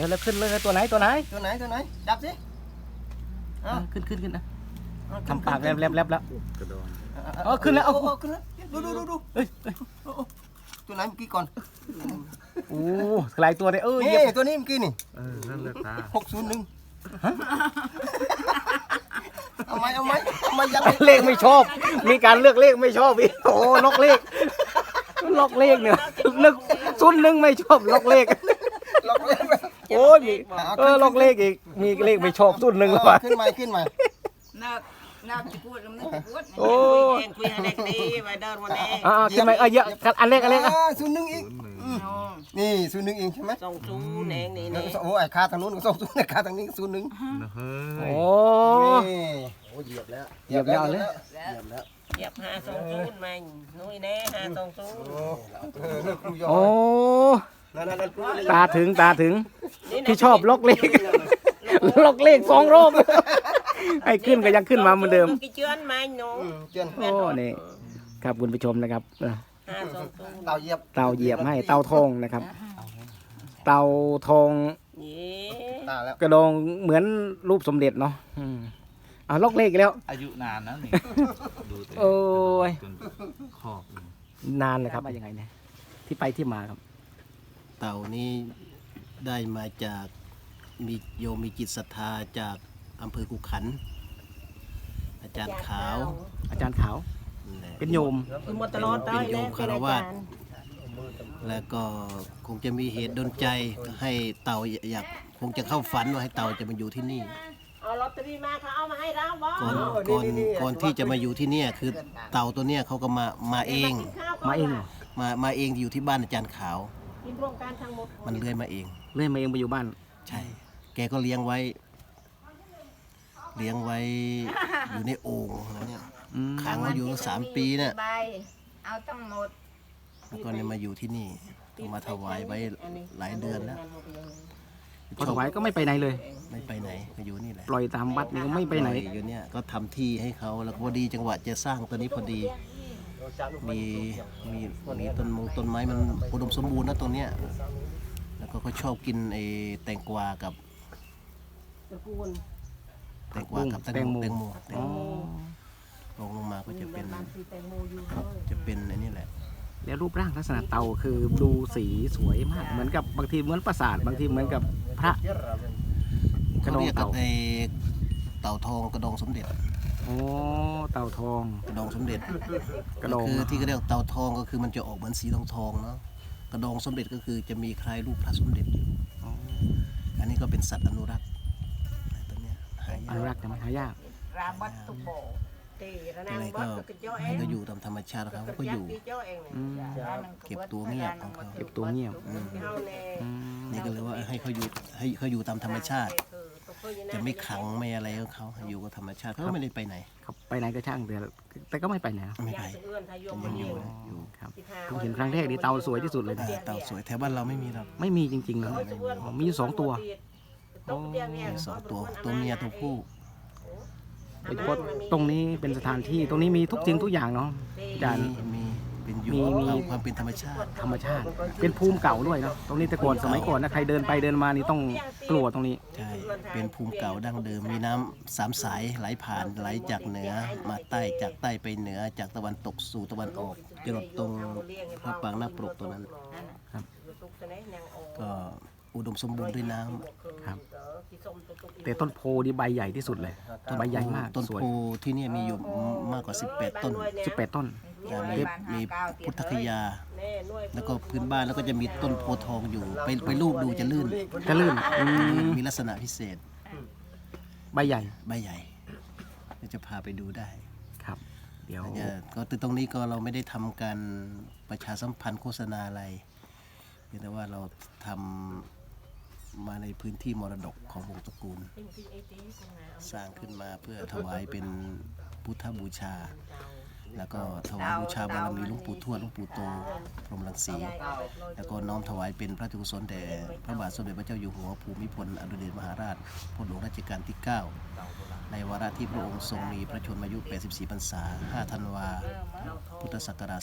ร็วเร็วขึ้นเลยตัวไหนตัวไหนตัวไหนตัวไหนจับสิเออขึ้นขึ้นขึ้นนะเอทำปากแลบแลบแลบแล้วกระดองเออขึ้นแล้วเอาโอ้ขึ้นแล้วดูดูดูดูเอ้ยเอ้ยตัวไหนเมื่อกี้ก่อนโอ้หลายตัวเลยเออเหยีนี่ยบตัวนี้เมื่อกี้นี่เออนั่นแหละตาหกศูนย์หนึ่งเอาไหมเอาไหมเอาไหมยังเลขไม่ชอบ มีการเลือกเลขไม่ชอบอีกโอ้ล็อกเลขล็อกเลขเนี่ยเลือกซุนย์หนึ่งไม่ชอบล็อกเลขล็อกเลย โอ้ยมีเออล็อกเลขอีก มีเลขไม่ชอบซุนย์หนึ่งเอว่ะอขึ้นมาขึ้นมาน่าน่าจะพูดแล้วมันจะพูดโอ้คุยคุยอะไรกันดีไปเดินวันนี้อ่าขึ้นมาเออเยอะกันอันเลขอันเลขอะอ่าศูนย์หนึ่งอีกศูนย์หนึ่งนี่ศูนย์หนึ่งเองใช่ไหมส่งซูนเองนี่นี่โอ้ยคาทางนู้นก็ส่งศูนย์คาทางนี้ก็ศูนย์หนึ่งนะเฮ้โอ้ ยนี่โอ้เหยียบแล้วเหยียบแล้วเลย เหยียบแล้วเหยียบหาส่งซูนมานุ้ยแน่หาส่งซูนโอ้เออเลิกครูยอโอ้ นั่นนั่นนั่นครูเลยตาถึงตาถึง ที่ชอบล็อกเลข ล็อกเลขสองรอบให้ขึ้นก็ยังขึ้นมาเหมือนเดิม กี่เชือนมาหนูอืมเจียนโอ้นี่ครับคุณผู้ชมนะครับเออหาส่งซูนเต่าเหยียบเตาเหยียบให้เตาทองนะครับ เตาทองนี่ตาแล้ว กระดองเหมือนรูปสมเด็จเนาะอืมอ่าล็อกเลขอีกแล้ว อายุนานนะนี่ ดูแต่โอ้ย จนขอบเลยนานเลยครับว่ายังไงเนี่ยที่ไปที่มาครับ เต่านี้ได้มาจากมีโยมมีจิตศรัทธาจากอำเภอกุขัน อาจารย์ขาวอาจารย์ขาวนั่นแหละเป็นโยม คือมาตลอดได้แล้วเป็นอาจารย์แล้วก็คงจะมีเหตุดนใจให้เต่าอยากคงจะเข้าฝันว่าให้เต่าจะมาอยู่ที่นี่ เอาลอตเตอรี่มาเขาเอามาให้เราบ่ก่อนก่อนก่อนที่จะมาอยู่ที่เนี่ยคือเต่าตัวเนี้ยเขาก็มามาเองมาเองเหรอ มามาเองอยู่ที่บ้านอาจารย์ขาว กินรวมกันทั้งหมดมันเลื้อยมาเอง เลื่อยมาเองไปอยู่บ้าน ใช่ แกก็เลี้ยงไว้ เลี้ยงไว้อยู่ในโอ่งนะเนี่ยอืมขังไว้อยู่ตั้งสามปีเนี่ยใบเอาต้องหมดแล้วก็เนี่ยมาอยู่ที่นี่ก็มาถวายไว้หลายเดือนแล้วพอถวายก็ไม่ไปไหนเลย ไม่ไปไหนก็อยู่นี่แหละปล่อยตามวัดนี่ก็ไม่ไปไหนปล่อยอยู่เนี่ยก็ทำที่ให้เขาแล้วก็พอดีจังหวะจะสร้างตัวนี้พอดี มีมีมีต้นมงต้นไม้มันอุดมสมบูรณ์นะตรงเนี้ยแล้วก็เขาชอบกินไอ้แตงกวากับแตงกวากับแตงโมแตงโมแตงอ๋อโมลงลงมาก็จะเป็นจะเป็นอันนี้แหละ แล้วรูปร่างลักษณะเตาคือดูสีสวยมาก เหมือนกับบางทีเหมือนปราสาทบางทีเหมือนกับพระกระเขาดองเรียกกัเต่าบไอ้เต่าทองกระดองสมเด็จโอ้เต่าทอง กระดองสมเด็จกระดองคือที่เขาเรียกเต่าทองก็คือมันจะออกเหมือนสีทองทองๆเนาะกระดองสมเด็จก็คือจะมีคล้ายรูปพระสมเด็จอยู่อ๋ออันนี้ก็เป็นสัตว์อนุรักษ์ตัวเนี้ยหายาอนุกรักษ์จะไหมหายากราบัตตุโบตีระนาอะงไรบัก็ตก็เจ้าเอให้งก็อยู่ตามธรรมชาติของเขาก็อยู่เจ้าเองอืมเก็บตัวเงียบของเขาเก็บตัวเงียบอืมเอาแน่อืมนี่ก็เลยว่าให้เขาอยู่ให้เขาอยู่ตามธรรมชาติ จะไม่ขังไม่อะไรของเขาอยู่กับธรรมชาติเขาก็ไม่ได้ไปไหนเขาไปไหนก็ช่างแต่แต่ก็ไม่ไปไหนนะไม่ไปเอื้อนทายมยังอยู่นะอยู่ครับเพิ่งเห็นครั้งแรกนี่เตาสวยที่สุดเลยนะอ่าเต่าสวยแถวบ้านเราไม่มีหรอกไม่มีจริงๆนะอ๋อมีอยู่สองตัวมีสองตัวตัวเมียตัวผู้โดยเฉพาะตรงนี้เป็นสถานที่ตรงนี้มีทุกสิ่งทุกอย่างเนาะอาจารย์ มีมี เป็นอยู่มีมี เอาความเป็นธรรมชาติ ธรรมชาติ เป็นภูมิเก่าด้วยเนาะตรงนี้แต่ก่อนสมัยก่อนนะใครเดินไปเดินมานี่ต้องกลัวตรงนี้ ใช่ เป็นภูมิเก่าดั้งเดิม มีน้ำสามสายไหลผ่านไหลจากเหนือมาใต้ จากใต้ไปเหนือ จากตะวันตกสู่ตะวันออกจนตรงพระปรางหน้าปรกตรงนั้น ครับ ก็อุดมสมบูรณ์ด้วยน้ำครับ แต่ต้นโพนี่ใบใหญ่ที่สุดเลยใบใหญ่มากต้นสวยโพที่เนี่ยมีอยู่มากกว่า 18 ต้น 18 ต้น อ่ามีมีพุทธคยา แล้วก็พื้นบ้านแล้วก็จะมีต้นโพธิ์ทองอยู่ ไปไปลูบดูจะลื่น จะลื่นอืมมีลักษณะพิเศษ ใบใหญ่ ใบใหญ่เดี๋ยวจะพาไปดูได้ ครับ เดี๋ยวจะก็ตรงนี้ก็เราไม่ได้ทำการประชาสัมพันธ์โฆษณาอะไรเพียงแต่ว่าเราทำมาในพื้นที่มรดกของวงศ์ตระกูล สร้างขึ้นมาเพื่อถวายเป็นพุทธบูชา แล้วก็ถวายบูชาบารมีหลวงปู่ทวดหลวงปู่โตพรหมรังสี แล้วก็น้อมถวายเป็นพระราชกุศลแด่พระบาทสมเด็จพระเจ้าอยู่หัวภูมิพลอดุลยเดชมหาราชพระหลวงรัชกาลที่ 9 ในวาระที่พระองค์ทรงมีพระชนมายุ 84 พรรษา 5 ธันวา พุทธศักราช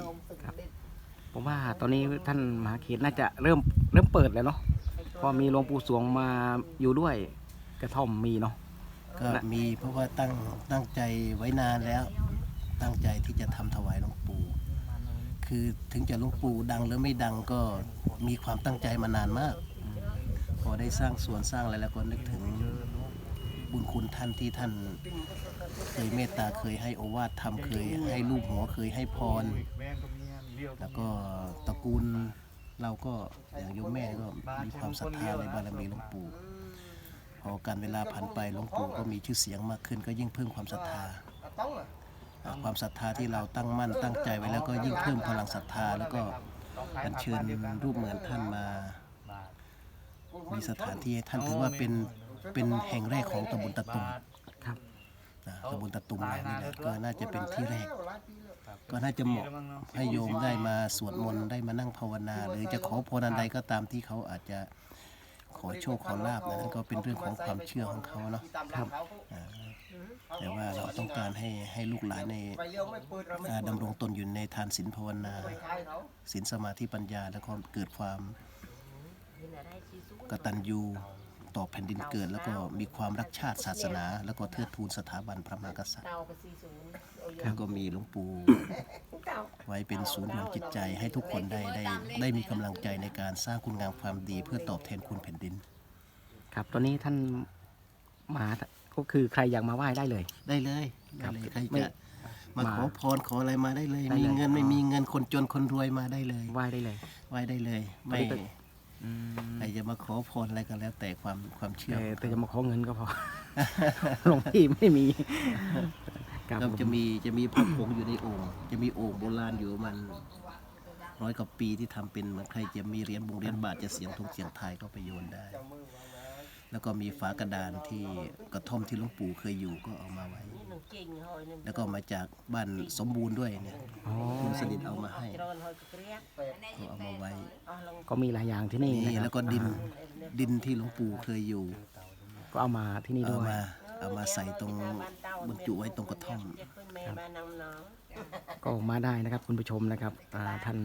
2554ผมว่าตอนนี้ท่านมหาเขตน่าจะเริ่มเริ่มเปิดแล้วเนาะเพอมีหลวงปู่สวงมาอยู่ด้วยกระท่อมมีเนาะ ก็มีเพราะว่าตั้งตั้งใจไว้นานแล้ว ตั้งใจที่จะทำถวายหลวงปู่คือถึงจะหลวงปู่ดังหรือไม่ดังก็มีความตั้งใจมานานมาก พอได้สร้างสวนสร้างอะไรแล้วก็นึกถึงบุญคุณท่านที่ท่านเคยเมตตาเคยให้โอวาททำเคยให้ลูกหัวเคยให้พร แล้วก็ตระกูลเราก็อย่างโยมแม่ก็มีความศรัทธาในบารมีหลวงปู่พอการเวลาผ่านไปหลวงปู่ก็มีชื่อเสียงมากขึ้นก็ยิ่งเพิ่มความศรัทธา ความศรัทธาที่เราตั้งมั่นตั้งใจไว้แล้วก็ยิ่งเพิ่มพลังศรัทธาแล้วก็อัญเชิญรูปเหมือนท่านมา มีสถานที่ให้ท่านถือว่าเป็นเป็นแห่งแรกของตำบลตะตุ่มครับนะตำบลตะตุ่มเนี่ยนี่แหละก็น่าจะเป็นที่แรก ก็น่าจะเหมาะให้โยมได้มาสวดมนต์ได้มานั่งภาวนา หรือจะขอพรอันใดก็ตามที่เขาอาจจะขอโชคขอลาบนะนั่นก็เป็นเรื่องของความเชื่อของเขาเนาะครับอ่า แต่ว่าเราต้องการให้ให้ลูกหลานในดำรงตนอยู่ในทานศีลภาวนาศีลสมาธิปัญญาแล้วก็เกิดความกตัญญูต่อแผ่นดินเกิด แล้วก็มีความรักชาติศาสนา แล้วก็เทิดทูนสถาบันพระมหากษัตริย์แล้วก็มีหลวงปู่ไว้เป็นศูนย์รวมจิตใจให้ทุกคนได้ได้ ได้มีกำลังใจในการสร้างคุณงามความดีเพื่อตอบแทนคุณแผ่นดิน ครับตอนนี้ท่านมา ก็คือใครอยากมาไหว้ได้เลย ได้เลยครัได้บเลยใครไม่ จะมามาขอพรขออะไรมาได้เลย ได้มีเลยเงินไม่อ๋อมีเงินคนจนคนรวยมาได้เลยไหว้ได้เลย ไหว้ได้เลยไม่ไม่ต้องอืมใครจะมาขอพรอะไรก็แล้ว แต่ความความเชื่อแต่แต่จะมาขอเงินก็พอ หลวงพี่ไม่มีครับก็จะมีจะมีพระผงอยู่ในโอ่งจะมีโอ่งโบราณอยู่มันร้อยกว่าปีที่ทำเป็นเหมือนใครจะมีเหรียญบงเหรียญบาทจะเสียงทงเสียงไทายก็ไปโยนได้ แล้วก็มีฝากระดานที่กระท่อมที่หลวงปู่เคยอยู่ก็เอามาไว้หนึ่งเก่งหอยหนึ่งแล้วก็มาจากบ้านสมบูรณ์ด้วยเนี่ยอ๋อคุณสนิทเอามาให้จรอนหอยกระเกรียกก็เอามาไว้อ๋อลงก็มีหลายอย่างที่นี่นี่นะครับแล้วก็ดินอ่าดินที่หลวงปู่เคยอยู่ ก็เอามาที่นี่เอาด้วยมาเอามาใส่ตรงบรรจุไว้ตรงกระท่อมจะขึ้นแม่บ้านน้ำน้องก็มาได้นะครับคุณผู้ชมนะครับอ่าท่าน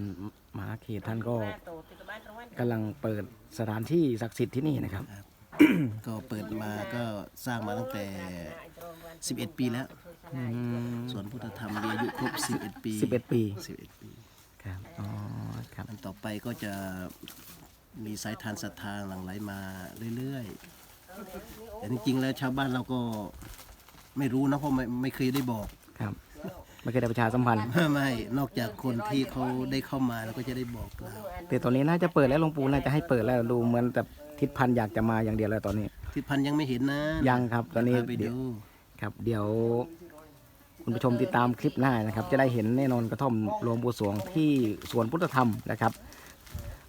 มหาเขตท่านก็หน้าโตติดบ้านตรงวันกำลังเปิดสถานที่ศักดิ์สิทธิ์ที่นี่นะครับ ก็เปิดมาก็สร้างมาตั้งแต่ 11 ปีแล้วอืมส่วนพุทธธรรมมีอายุครบ 11 ปีสิบเอ็ดปี 11 ปีครับอ๋อครับอันต่อไปก็จะมีสายทานศรัทธาหลั่งไหลมาเรื่อยๆแต่จริงๆแล้วชาวบ้านเราก็ไม่รู้นะเพราะไม่ไม่เคยได้บอกครับไม่เคยได้ประชาสัมพันธ์ไม่ นอกจากคนที่เขาได้เข้ามาแล้วก็จะได้บอกเราแต่ตอนนี้น่าจะเปิดแล้วหลวงปู่น่าจะให้เปิดแล้วดูเหมือนแต่ ทิศพันธ์อยากจะมาอย่างเดียวแล้วตอนนี้ ทิศพันธ์ยังไม่เห็นนะยังครับ ตอนนี้พาไปดูครับ เดี๋ยว คุณผู้ชมติดตามคลิปหน้านะครับ จะได้เห็นแน่นอนกระท่อมหลวงปู่สวงที่สวนพุทธธรรมนะครับ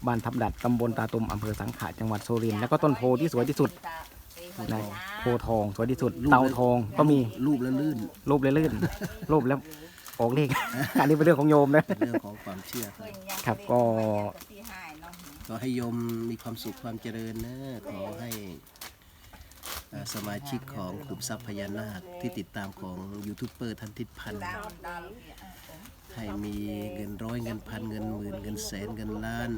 บ้านทับดัดตำบลตาตุมอำเภอสังขะจังหวัดสุรินทร์แล้วก็ต้นโพที่สวยที่สุดนะโพทองสวยที่สุดเตาทองก็มีรูปแล้วลื่นรูปเลยลื่นรูปแล้วออกเลข อันนี้เป็นเรื่องของโยมนะ เป็นเรื่องของความเชื่อครับ ครับก็ อให้โยมมีความสุขความเจริญนะ ขอให้สมาชิกของขุมทรัพย์พญานาคที่ติดตามของยูทูบเบอร์ท่านทิศพันธ์ให้มีเงินร้อยเงินพันเงินหมื่นเงินแสนเงินล้าน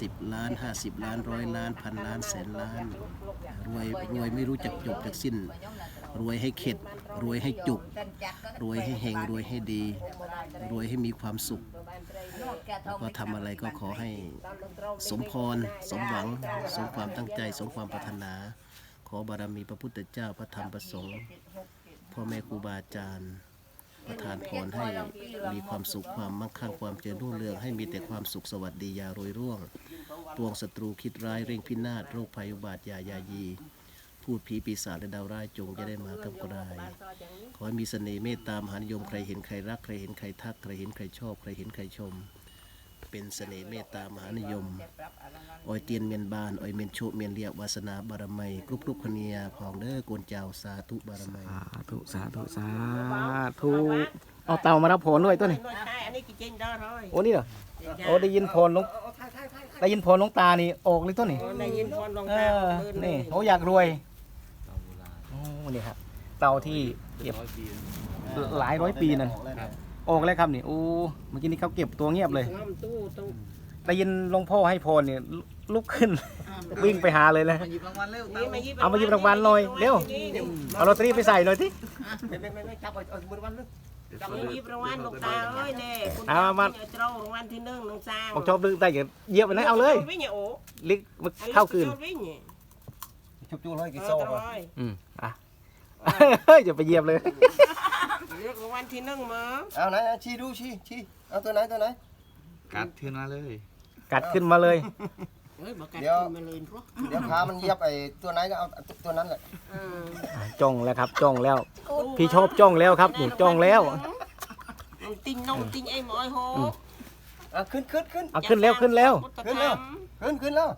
สิบล้านห้าสิบล้านร้อยล้านพันล้านแสนล้าน รวยรวยไม่รู้จักจบจักสิ้น รวยให้เข็ด รวยให้จุก รวยให้เฮงรวยให้ดี รวยให้มีความสุขกแกทองก็ทำอะไรก็ขอให้สมพร สมหวัง สมความตั้งใจ สมความปรารถนา ขอบารมีพระพุทธเจ้าพระธรรมพระสงฆ์พ่อแม่ครูบาอาจารย์ประทานพรให้มีความสุขความมั่งคั่งความเจริญรุ่งเรืองให้มีแต่ความสุขสวัสดียาโรยร่วงปวงศัตรูคิดร้ายเร่งพินาศโรคภัยอุบัติยายายี พูดผีปีศาจและดาวร้ายจงจะได้มากำกรายขอให้มีเสน่ห์เมตตามหานิยมใครเห็นใครรักใครเห็นใครทักใครเห็นใครชอบใครเห็นใครชม เป็นเสน่ห์เมตตามหานิยมออยเตียนเมียนบานออยเมียนโชเมียนเรียกวาสนาบารมัยกรุบกรุบคเนียพองเด้อโกนเจ้าสาธุบารมัยสาธุสาธุสาธุเอาเตามารับผลด้วยตัวนี้น้อยใช่อันนี้กี่เจนดอร้อยโอ้นี่เหรอโอ้ได้ยินพรหลวงได้ยินพรหลวงตานี่ออกเลยตัวนี้ได้ยินพรลงเอตาอนี่เขาอยากรวย โอ้นี่ครับเตาที่เก็บหลายร้อยปีนั่นออกแล้วครับนี่โอ้เมื่อกี้นี้เขาเก็บตัวเงียบเลยง้อมตู้ตู้ได้ยินหลวงพ่อให้พรเนี่ยลุลุกขึ้นอ๋อวิ่งไปหาเลยนะหยิบรางวัลเร็วนี่มายิบเอามาหยิบรางวัลหน่อยเร็วเอาลอตเตอรี่ไปใส่หน่อยที่ไม่ไม่ไม่ไม่จับเอาเอามือวันนึงจับยิบรางวัลลูกตาเอ้ยแน่คุณเอามาจะตรงรางวัลที่หนึ่งน้องสร้างผมชอบดึงได้อย่าเหยียบไปนะเอาเลยวิ่งเนี่ยโอ้ลิกมันเข้าคืนวิ่งเนี่ยชุบจูเลยกี่เอโซ่อตรป่ะอยอืมอะเฮ้ย อย่าไปเหยียบเลย เลือกรางวัลที่หนึ่งมาเอาไหนเอาชี้ดูชี้ชี้เอาตัวไหนตัวไหน กัดขึ้นมาเลย กัดขึ้นมาเลย เฮ้ยบอกกันเดี๋ยว มาเลยรู้เดี๋ยวขามันเหยียบไอ้ตัวไหนก็เอาตัวนั้นแหละเออจ้องแล้วครับ จ้องแล้ว พี่ชอบจ้องแล้วครับหนูจ้องแล้ว น้องติงน้องติงไอ้หมอยโหอะขึ้นขึ้นขึ้น เอาขึ้นแล้วขึ้นแล้ว ขึ้นแล้ว ขึ้นขึ้นแล้ว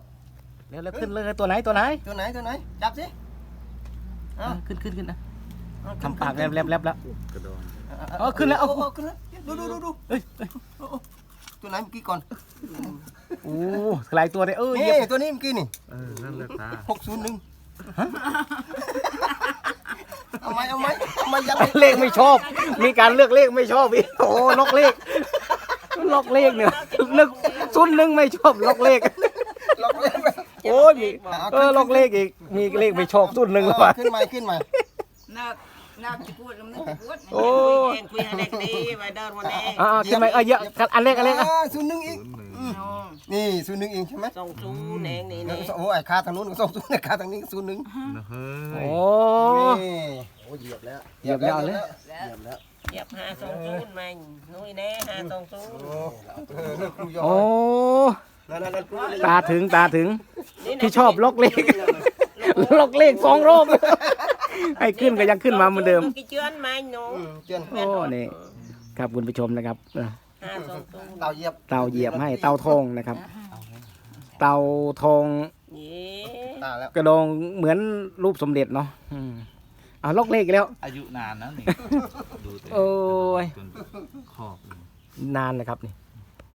แล้วแล้วขึ้นเลยตัวไหนตัวไหน ตัวไหนตัวไหนจับสิ อะขึ้นขึ้นขึ้นนะเอาขึ้นทำปากแลบแลบแลบแล้วกระดองเอาขึ้นแล้วเอาโโขึ้นแล้วดูดูดูดูเอ้ยโอ้โอ้ตัวไหนเมื่อกี้ก่อนโอ้หลายตัวเลยเออเหยีนี่ยบตัวนี้เมื่อกี้นี่เออนั่นแหละตาหกศูนย์หนึ่งเอาไหมเอาไหมเอาไหมยัดเลขไม่ชอบ มีการเลือกเลขไม่ชอบอีกโอ้ล็อกเลขล็อกเลขเนี่ยนึกซุนย์หนึ่งไม่ชอบล็อกเลขล็อกเลย โอ้ยมีเออล็อกเลขอีกมีเลขไม่ชอบซุนย์หนึ่งแล้วว่ะขึ้นมาขึ้นมา น่าน่าจะพูดแล้วมันจะพูดโอ้แองคุยอะไรดีไปเดินวันนี้อ่าขึ้นไปเออเยอะอันเลขอันเลขอะศูนย์หนึ่งอีกศูนย์หนึ่งนี่ศูนย์หนึ่งเองใช่ไหมส่งซูแนงนี่นี่โอ้ไอ้คาทางนู้นสองศูนย์ไอ้คาทางนี้ศูนย์หนึ่งนะเฮ้โอ้ยนี่โอ้เหยียบแล้วเหยียบแล้วเลยเหยียบแล้วเหยียบห้าส่งซูมันนุ้ยแน่ห้าส่งซูโอ้เออนั่นครูยอโอ้ นั่นนั่นนั่นครูเลยตาถึงตาถึงที่ชอบล็อกเลขล็อกเลขสองรอบให้ขึ้นก็ยังขึ้นมาเหมือนเดิมกี่เจือนมันหนูอืมเจียนโอ้นี่ครับคุณผู้ชมนะครับเออห้าส่งซูเต่าเหยียบเตาเหยียบให้เตาทองนะครับ เตาทองนี่ตาแล้วกระดองเหมือนรูปสมเด็จเนาะอืมอ่าล็อกเลขอีกแล้ว อายุนานนะนี่ดูแต่โอ้ยจนขอบเลยนานนะครับนี่